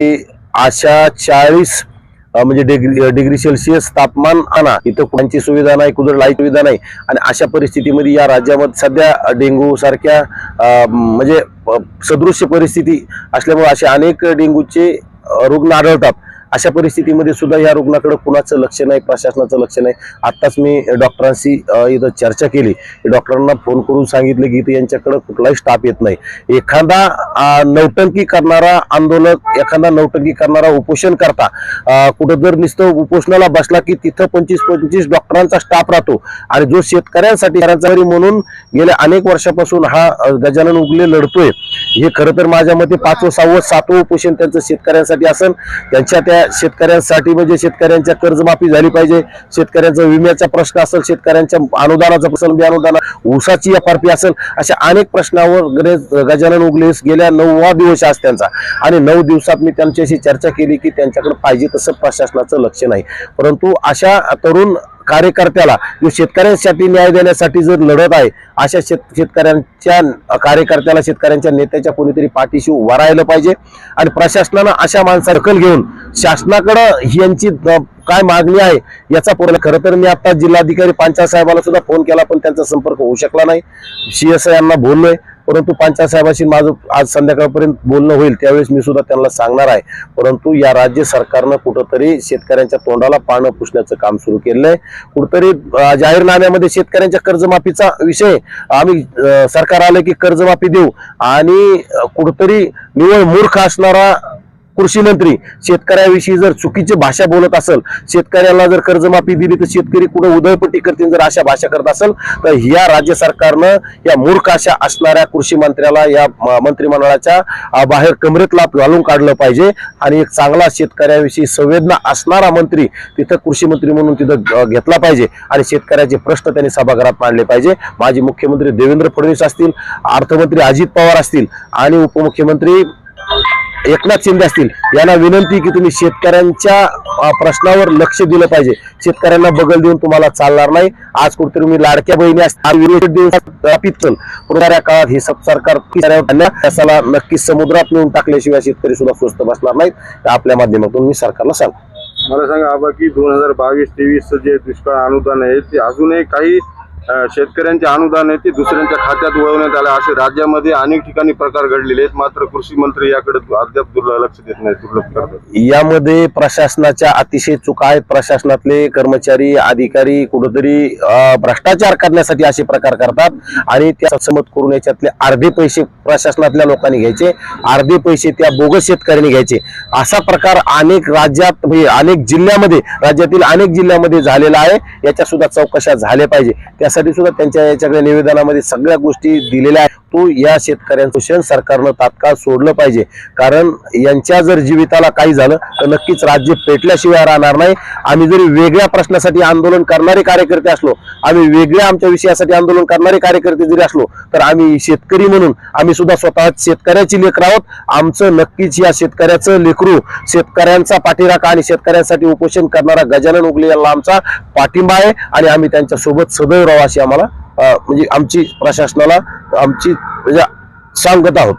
अशा चाळीस म्हणजे डिग्री डिग्री सेल्सिअस तापमान आणा. इथं कोणची सुविधा नाही कुठं लाइट सुविधा नाही. आणि अशा परिस्थितीमध्ये या राज्यामध्ये सध्या डेंगू सारख्या म्हणजे सदृश्य परिस्थिती असल्यामुळे असे अनेक डेंगूचे रुग्ण आढळतात. अशा परिस्थितीमध्ये सुद्धा या रुग्णाकडे कुणाचं लक्ष नाही प्रशासनाचं लक्ष नाही. आत्ताच मी डॉक्टरांशी इथं चर्चा केली. डॉक्टरांना फोन करून सांगितलं की इथं यांच्याकडे कुठलाही स्टाफ येत नाही. एखादा नौटंकी करणारा आंदोलक एखादा नौटंकी करणारा उपोषण करता कुठं जर नुसतं उपोषणाला बसला की तिथं पंचवीस पंचवीस डॉक्टरांचा स्टाफ राहतो. आणि जो शेतकऱ्यांसाठी म्हणून गेल्या अनेक वर्षापासून हा गजानन उगले लढतोय. हे खरं तर माझ्या मते पाचवं सहावं सातवं उपोषण त्यांचं शेतकऱ्यांसाठी असेल त्यांच्या त्या शेतकऱ्यांसाठी म्हणजे शेतकऱ्यांच्या कर्जमाफी झाली पाहिजे. शेतकऱ्यांचा विम्याचा प्रश्न असेल शेतकऱ्यांच्या अनुदानाचा प्रश्न अनुदान ऊसाची एफ आर पी असेल अशा अनेक प्रश्नावर गणेश गजानन उगलेस गेल्या नववा दिवस आज त्यांचा. आणि नऊ दिवसात मी त्यांच्याशी चर्चा केली की त्यांच्याकडे पाहिजे तसं प्रशासनाचं लक्ष नाही. परंतु अशा तरुण कार्यकर्त्याला जो शेतकऱ्यांसाठी न्याय देण्यासाठी जर लढत आहे अशा शेत शेतकऱ्यांच्या कार्यकर्त्याला शेतकऱ्यांच्या नेत्याच्या कोणीतरी पाठीशी वरायला पाहिजे. आणि प्रशासनानं अशा माणसा दखल घेऊन शासनाकडं यांची काय मागणी आहे याचा पूर्ण खरं तर मी आता जिल्हाधिकारी पंचायत साहेबाला सुद्धा फोन केला पण त्यांचा संपर्क होऊ शकला नाही. सी एस यांना बोललोय. परंतु पंचायत साहेबाशी माझं आज संध्याकाळपर्यंत बोलणं होईल त्यावेळेस मी सुद्धा त्यांना सांगणार आहे. परंतु या राज्य सरकारनं कुठंतरी शेतकऱ्यांच्या तोंडाला पानं पुसण्याचं काम सुरू केलंय कुठंतरी जाहीरनाम्यामध्ये शेतकऱ्यांच्या कर्जमाफीचा विषय आम्ही सरकार आलं की कर्जमाफी देऊ आणि कुठंतरी निवळ मूर्ख असणारा कृषी मंत्री शेतकऱ्याविषयी जर चुकीची भाषा बोलत असेल शेतकऱ्याला जर कर्जमाफी दिली तर शेतकरी कुठं उदयपट्टी करतील जर अशा भाषा करत असेल तर या राज्य सरकारनं या मूर्ख अशा असणाऱ्या कृषी मंत्र्याला या मंत्रिमंडळाच्या बाहेर कमरेत लाभ घालून काढलं पाहिजे. आणि एक चांगला शेतकऱ्याविषयी संवेदना असणारा मंत्री तिथं कृषी मंत्री म्हणून तिथं घेतला पाहिजे. आणि शेतकऱ्याचे प्रश्न त्यांनी सभागृहात मांडले पाहिजे. माजी मुख्यमंत्री देवेंद्र फडणवीस असतील अर्थमंत्री अजित पवार असतील आणि उपमुख्यमंत्री एकनाथ शिंदे असतील यांना विनंती की तुम्ही शेतकऱ्यांच्या प्रश्नावर लक्ष दिलं पाहिजे. शेतकऱ्यांना बगल देऊन तुम्हाला चालणार नाही. आज कुठेतरी मी लाडक्या बहिणी असतात. विरोधी काळात हे सब सरकार त्याला नक्कीच समुद्रात नेऊन टाकल्याशिवाय शेतकरी सुद्धा स्वस्त बसणार नाहीत तर आपल्या माध्यमातून मी सरकारला सांगतो. मला सांगा आबा की दोन हजार बावीस तेवीस जे दुष्काळ अनुदान आहे ते अजूनही काही शेतकऱ्यांचे अनुदान आहे ते दुसऱ्यांच्या खात्यात वळवण्यात आले. असे राज्यामध्ये अनेक ठिकाणी प्रकार घडलेले आहेत. मात्र कृषी मंत्री याकडे अद्याप लक्ष देत नाही दुर्लक्ष करतात यामध्ये प्रशासनाच्या अतिशय चुका आहेत प्रशासनातले कर्मचारी अधिकारी कुठेतरी भ्रष्टाचार करण्यासाठी असे प्रकार करतात आणि त्या समत करून याच्यातले अर्धे पैसे प्रशासनातल्या लोकांनी घ्यायचे अर्धे पैसे त्या बोगस शेतकऱ्यांनी घ्यायचे. असा प्रकार अनेक राज्यात म्हणजे अनेक जिल्ह्यामध्ये राज्यातील अनेक जिल्ह्यामध्ये झालेला आहे. याच्या सुद्धा चौकशा झाल्या पाहिजे. त्यासाठी सुद्धा त्यांच्या याच्याकडे निवेदनामध्ये सगळ्या गोष्टी दिलेल्या आहेत. तो या शेतकऱ्यांचं शोषण सरकारनं तात्काळ सोडलं पाहिजे. कारण यांच्या जर जीविताला काही झालं तर नक्कीच राज्य पेटल्याशिवाय राहणार नाही. आम्ही जरी वेगळ्या प्रश्नासाठी आंदोलन करणारे कार्यकर्ते असलो आम्ही वेगळ्या आमच्या विषयासाठी आंदोलन करणारे कार्यकर्ते जरी असलो तर आम्ही शेतकरी म्हणून आम्ही सुद्धा स्वतः शेतकऱ्याची लेकर आहोत. आमचं नक्कीच या शेतकऱ्याचं लेकरू शेतकऱ्यांचा पाठीराखा आणि शेतकऱ्यांसाठी उपोषण करणारा गजानन उगले यांना आमचा पाठिंबा आहे आणि आम्ही त्यांच्यासोबत सदैव राहू. अशी आम्हाला म्हणजे आमची प्रशासनाला आमची म्हणजे सांगत आहोत.